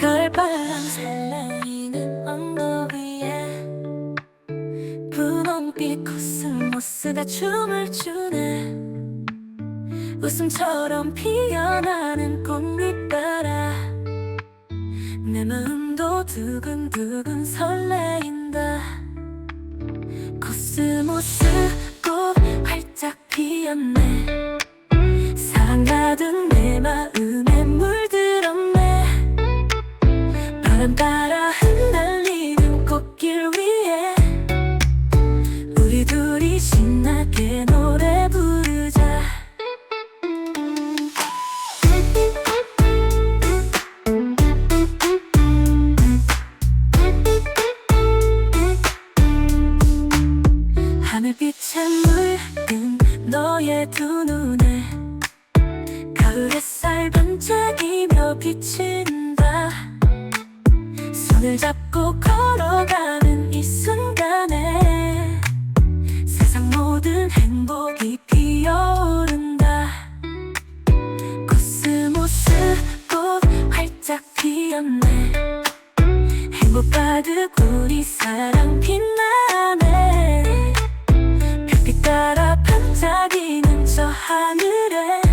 가을바람 살라이는 언덕 위에 분홍빛 코스모스가 춤을 추네. 웃음처럼 피어나는 꽃잎 따라. 내 마음도 두근두근 설레인다. 코스모스 꽃 활짝 피었네 가득 내 마음에 물들었네. 바람 따라 흩날리는 꽃길 위에 우리 둘이 신나게 노래 부르자. 하늘빛에 물든 너의 두 눈에 가을 햇살 반짝이며 비친다. 손을 잡고 걸어가는 이 순간에 세상 모든 행복이 피어오른다. 코스모스 꽃 활짝 피었네. 행복 가득 우리 사랑 빛나네. 별빛 따라 반짝이는 저 하늘에